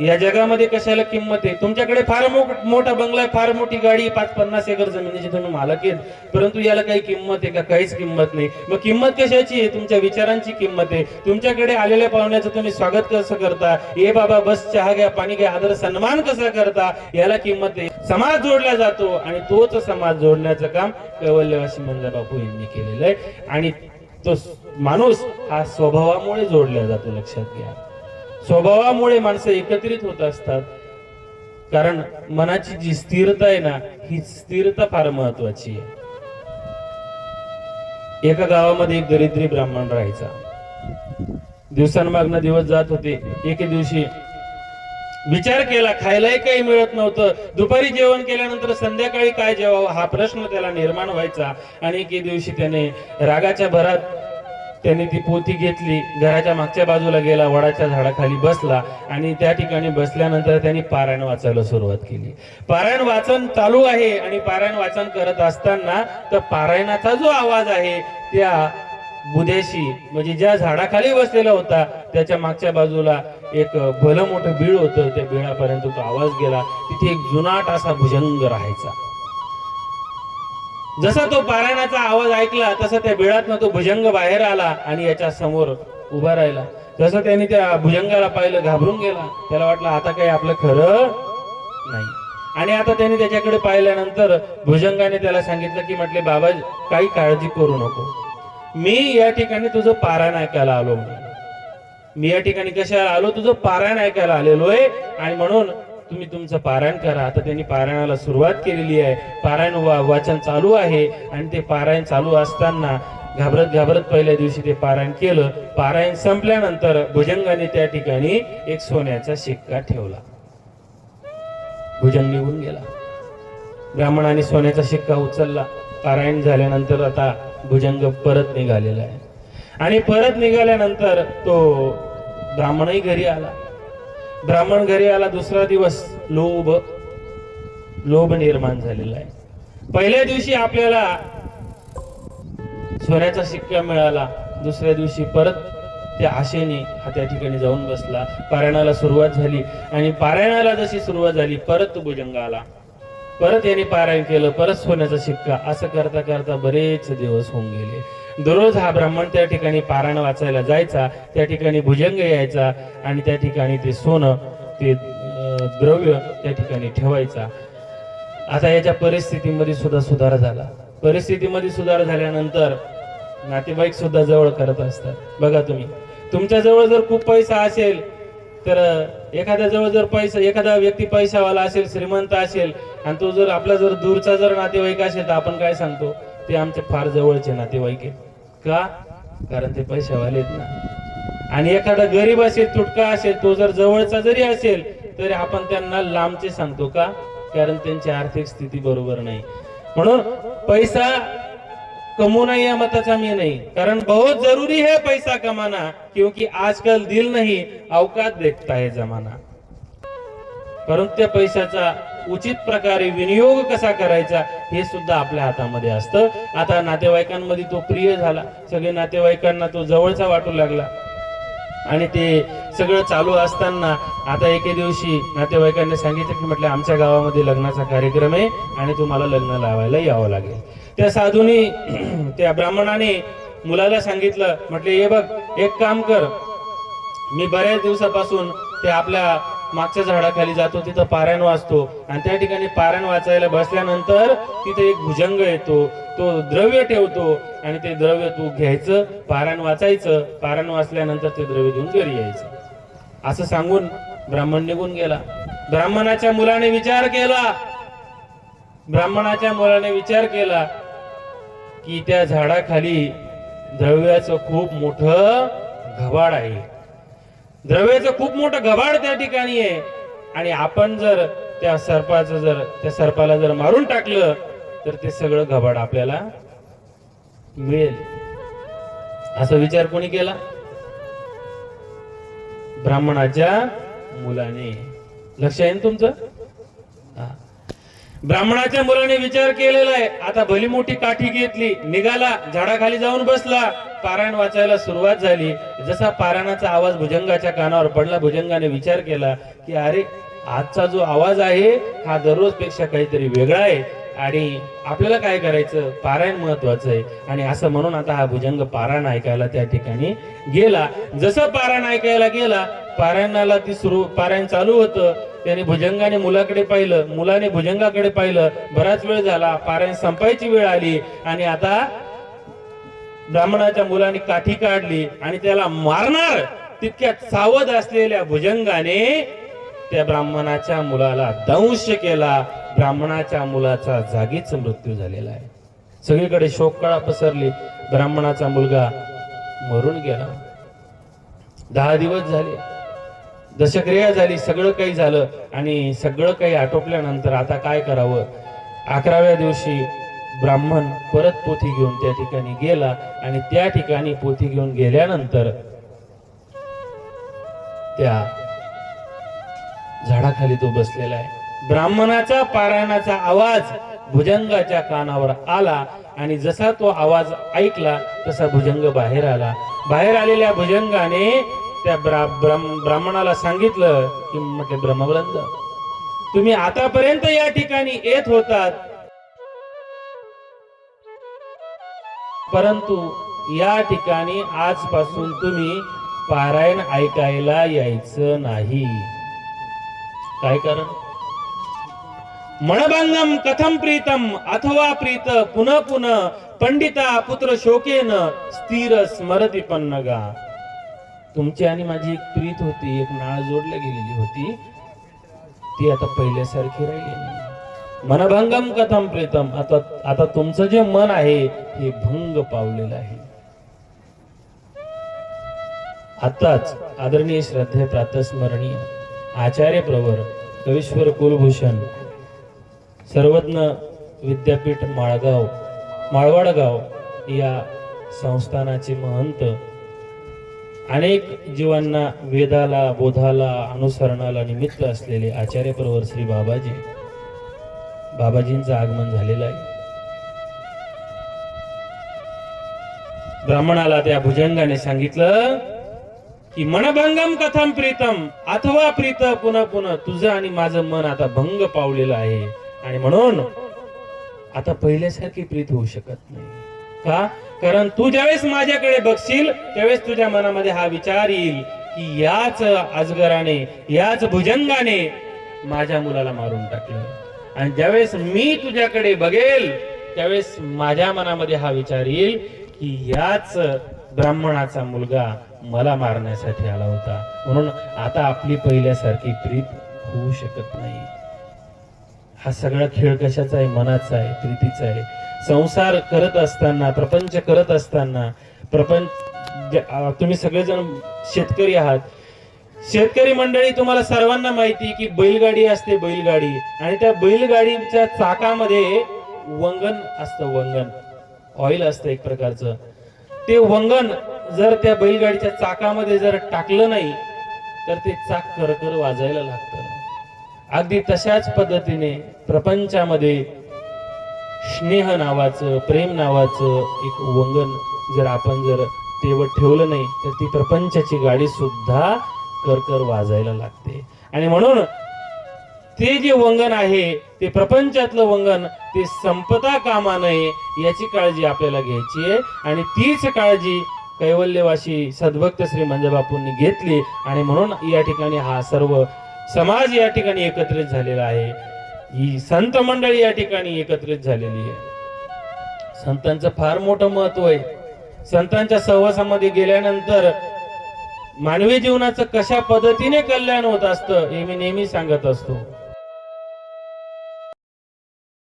या जगामध्ये कशाला किंमत आहे? तुमच्याकडे फार मोठा बंगला आहे फार मोठी गाडी पाच पन्नास एकर जमिनीची तुम्ही मालक आहेत परंतु याला काही किंमत आहे का? काहीच किंमत नाही. मग किंमत कशाची आहे? तुमच्या विचारांची किंमत आहे. तुमच्याकडे आलेल्या पाहुण्याचं तुम्ही स्वागत कसं करता? ये बाबा बस चहा घ्या पाणी घ्या आदर सन्मान कसा करता? याला किंमत आहे. समाज जोडला जातो आणि तोच समाज जोडण्याचं काम कैवल्यवासी मंजा बापू यांनी केलेलं आहे. आणि तो माणूस हा स्वभावामुळे जोडला जातो लक्षात घ्या. स्वभावामुळे माणसं एकत्रित होत असतात. कारण मनाची जी स्थिरता आहे ना ही स्थिरता फार महत्वाची आहे. एका गावामध्ये एक दरिद्री ब्राह्मण राहायचा. दिवसांमागनं दिवस जात होते. एके दिवशी विचार केला खायलाही काही मिळत नव्हतं. दुपारी जेवण केल्यानंतर संध्याकाळी काय जेवावं हा प्रश्न त्याला निर्माण व्हायचा. आणि एके दिवशी त्याने रागाच्या भरात त्याने ती पोती घेतली घराच्या मागच्या बाजूला गेला वडाच्या झाडाखाली बसला आणि त्या ठिकाणी बसल्यानंतर त्यांनी पारायण वाचायला सुरुवात केली. पारायण वाचन चालू आहे आणि पारायण वाचन करत असताना तर पारायणाचा जो आवाज आहे त्या बुद्याशी म्हणजे ज्या झाडाखाली बसलेला होता त्याच्या मागच्या बाजूला एक भलं मोठं बीळ होतं त्या बिळापर्यंत तो आवाज गेला. तिथे एक जुनाट असा भुजंग राहायचा. जसा तो पारायणाचा आवाज ऐकला तसा त्या बिळातनं तो भुजंग बाहेर आला आणि याच्या समोर उभा राहिला. जसं त्याने त्या भुजंगाला पाहिलं घाबरून गेला त्याला वाटलं आता काही आपलं खरं नाही. आणि आता त्याने त्याच्याकडे पाहिल्यानंतर भुजंगाने त्याला सांगितलं की म्हटले बाबा काही काळजी करू नको. मी या ठिकाणी तुझं पारायण ऐकायला आलो. मी या ठिकाणी कशाला आलो? तुझं पारायण ऐकायला आलेलो आहे. आणि म्हणून तुम्ही तुमचं पारायण करा. आता त्यांनी पारायणाला सुरुवात केलेली आहे. पारायण वा- वाचन चालू आहे. आणि ते पारायण चालू असताना घाबरत घाबरत पहिल्या दिवशी ते पारायण केलं. पारायण संपल्यानंतर भुजंगाने त्या ठिकाणी एक सोन्याचा शिक्का ठेवला. भुजंग निघून गेला. ब्राह्मणाने सोन्याचा शिक्का उचलला. पारायण झाल्यानंतर आता भुजंग परत निघालेला आहे. आणि परत निघाल्यानंतर तो ब्राह्मणही घरी आला. ब्राह्मण घरी आला दुसरा दिवस लोभ लोभ निर्माण झालेला आहे. पहिल्या दिवशी आपल्याला सोन्याचा शिक्का मिळाला दुसऱ्या दिवशी परत त्या आशेने हा त्या ठिकाणी जाऊन बसला. पारायणाला सुरुवात झाली आणि पारायणाला जशी सुरुवात झाली परत तो भुजंग आला. परत याने पारायण केलं परत सोन्याचा शिक्का. असं करता करता बरेच दिवस होऊन गेले. दररोज हा ब्राह्मण त्या ठिकाणी पारायण वाचायला जायचा त्या ठिकाणी भुजंग यायचा आणि त्या ठिकाणी ते सोनं ते द्रव्य त्या ठिकाणी ठेवायचा. आता याच्या परिस्थितीमध्ये सुद्धा सुधार झाला. परिस्थितीमध्ये सुधार झाल्यानंतर नातेवाईक सुद्धा जवळ करत असतात. बघा तुम्ही. तुमच्या जवळ जर खूप पैसा असेल तर एखाद्या जवळ जर पैसा एखादा व्यक्ती पैसावाला असेल श्रीमंत असेल आणि तो जर आपला जर दूरचा जर नातेवाईक असेल तर आपण काय सांगतो? ते आमचे फार जवळचे नातेवाईक आहे का? कारण ते पैशावाले आहेत ना. आणि एखादा गरीब असेल तुटका असेल तो जर जवळचा जरी असेल तरी आपण त्यांना लांबचे सांगतो का? कारण त्यांची आर्थिक स्थिती बरोबर नाही. म्हणून पैसा कमोना या मताचा मी नहीं. कारण बहुत जरूरी है पैसा कमाना क्योंकि आजकल दिल नहीं अवकात देखता है जमाना. परंतु त्या पैशाचा उचित प्रकारे विनियोग कसा करायचा हे सुद्धा आपल्या हातामध्ये असतं. आता नातेवाईकांमध्ये तो प्रिय झाला. सगळे नातेवाईकांना तो जवळचा वाटू लागला. आणि ते सगळं चालू असताना आता एके दिवशी नातेवाईकांनी सांगितलं की म्हटलं आमच्या गावामध्ये लग्नाचा कार्यक्रम आहे आणि तुम्हाला लग्न लावायला यावं लागेल. त्या साधूने त्या ब्राह्मणाने मुलाला सांगितलं म्हटले हे बघ एक काम कर. मी बऱ्याच दिवसापासून ते आपल्या मागच्या झाडाखाली जातो तिथं पारायण वाचतो. आणि त्या ठिकाणी पारायण वाचायला बसल्यानंतर तिथे एक भुजंग येतो. तो द्रव्य ठेवतो आणि ते द्रव्य तू घ्यायचं पारायण वाचायचं. पारायण वाचल्यानंतर ते द्रव्य घेऊन घरी यायचं. असं सांगून ब्राह्मण निघून गेला. ब्राह्मणाच्या मुलाने विचार केला. ब्राह्मणाच्या मुलाने विचार केला की त्या झाडाखाली द्रव्याचं खूप मोठं घबाड आहे. द्रव्याचं खूप मोठं घबाड त्या ठिकाणी आहे. आणि आपण जर त्या सर्पाचं जर त्या सर्पाला जर मारून टाकलं तर ते सगळं घबाड आपल्याला मिळेल. असा विचार कोणी केला? ब्राह्मणाच्या मुलाने. लक्ष आहे ना तुमचं? हा. ब्राह्मणाच्या मुलाने विचार केलेला आहे. आता भली मोठी काठी घेतली निघाला झाडाखाली जाऊन बसला. पारायण वाचायला सुरुवात झाली. जसा पारायणाचा आवाज भुजंगाच्या कानावर पडला भुजंगाने विचार केला की अरे आजचा जो आवाज आहे हा दररोजपेक्षा काहीतरी वेगळा आहे आणि आपल्याला काय करायचं? पारायण महत्वाचं आहे. आणि असं म्हणून आता हा भुजंग पारायण ऐकायला त्या ठिकाणी गेला. जसं पारायण ऐकायला गेला पारायणाला ती सुरू पारायण चालू होतं. त्याने भुजंगाने मुलाकडे पाहिलं. मुलाने भुजंगाकडे पाहिलं. बराच वेळ झाला. पारायण संपायची वेळ आली. आणि आता ब्राह्मणाच्या मुलाने काठी काढली आणि त्याला मारणार तितक्यात सावध असलेल्या भुजंगाने त्या ब्राह्मणाच्या मुलाला दंश केला. ब्राह्मणाच्या मुलाचा जागीच मृत्यू झालेला आहे. सगळीकडे शोककळा पसरली. ब्राह्मणाचा मुलगा मरून गेला. दहा दिवस झाले. दशक्रिया झाली. सगळं काही झालं आणि सगळं काही आटोपल्यानंतर आता काय करावं? अकराव्या दिवशी ब्राह्मण परत पोथी घेऊन त्या ठिकाणी गेला आणि त्या ठिकाणी पोथी घेऊन गेल्यानंतर त्या झाडाखाली तो बसलेला आहे. ब्राह्मणाचा पारायणाचा आवाज भुजंगाच्या कानावर आला आणि जसा तो आवाज ऐकला तसा भुजंग बाहेर आला. बाहेर आलेल्या भुजंगाने त्या ब्रा- ब्राह्म- ब्राह्मणाला सांगितलं की म्हटले ब्रह्मवृंद तुम्ही आतापर्यंत या ठिकाणी येत होतात. परंतु या ठिकाणी आजपासून तुम्ही पारायण ऐकायला यायचं नाही. काय कारण? मणभंगम कथम प्रीतम अथवा प्रीत पुनः पुनः पंडिता पुत्र शोकेन स्थिर स्मरती पन्नगा. तुमची आणि माझी एक प्रीत होती एक नाळ जोडल्या गेलेली होती. ती आता पहिल्यासारखी राहिली नाही. मनभंगम कथम प्रीतम. आता आता तुमचं जे मन आहे हे भंग पावलेलं आहे. आताच आदरणीय श्रद्धे प्रातस्मरणीय आचार्य प्रवर कवीश्वर कुलभूषण सर्वज्ञ विद्यापीठ माळगाव माळवाडगाव या संस्थानाचे महंत अनेक जीवांना वेदाला बोधाला अनुसरणाला निमित्त असलेले आचार्य प्रवर श्री बाबाजी बाबाजींचं आगमन झालेलं आहे. ब्राह्मणाला त्या भुजंगाने सांगितलं की मनभंगम कथम प्रीतम अथवा प्रीत पुन्हा पुन्हा तुझं आणि माझं मन आता भंग पावलेलं आहे. आणि म्हणून आता पहिल्यासारखी प्रीत होऊ शकत नाही. का? कारण तू ज्यावेळेस माझ्याकडे बघशील त्यावेळेस तुझ्या मनामध्ये हा विचार येईल की याच अजगराने याच भुजंगाने माझ्या मुलाला मारून टाकलं. आणि ज्यावेळेस मी तुझ्याकडे बघेल त्यावेळेस माझ्या मनामध्ये हा विचार येईल की याच ब्राह्मणाचा मुलगा मला मारण्यासाठी आला होता. म्हणून आता आपली पहिल्यासारखी प्रीत होऊ शकत नाही. हा सगळा खेळ कशाचा आहे? मनाचा आहे प्रीतीचा आहे. संसार करत असताना प्रपंच करत असताना प्रपंच तुम्ही सगळेजण शेतकरी आहात. शेतकरी मंडळी तुम्हाला सर्वांना माहिती की बैलगाडी असते बैलगाडी. आणि त्या बैलगाडीच्या चाकामध्ये वंगण असतं वंगण. ऑइल असतं एक प्रकारचं. ते वंगण जर त्या बैलगाडीच्या चाकामध्ये जर टाकलं नाही तर ते चाक करकर वाजायला लागतं. अगदी तशाच पद्धतीने प्रपंचामध्ये स्नेह नावाचं प्रेम नावाचं एक वंगण जर आपण जर तेवढ ठेवलं नाही तर ती प्रपंचाची गाडी सुद्धा करकर वाजायला लागते. आणि म्हणून ते जे वंगन आहे ते प्रपंचातलं वंगन ते संपता कामा नये याची काळजी आपल्याला घ्यायची आहे. आणि तीच काळजी कैवल्यवासी सद्भक्त श्री मंजबापूंनी घेतली. आणि म्हणून या ठिकाणी हा सर्व समाज या ठिकाणी एकत्रित झालेला आहे. ही संत मंडळी या ठिकाणी एकत्रित झालेली आहे. संतांचं फार मोठं महत्त्व आहे. संतांच्या सहवासामध्ये गेल्यानंतर मानवी जीवनाचं कशा पद्धतीने कल्याण होत असतं हे मी नेहमी सांगत असतो.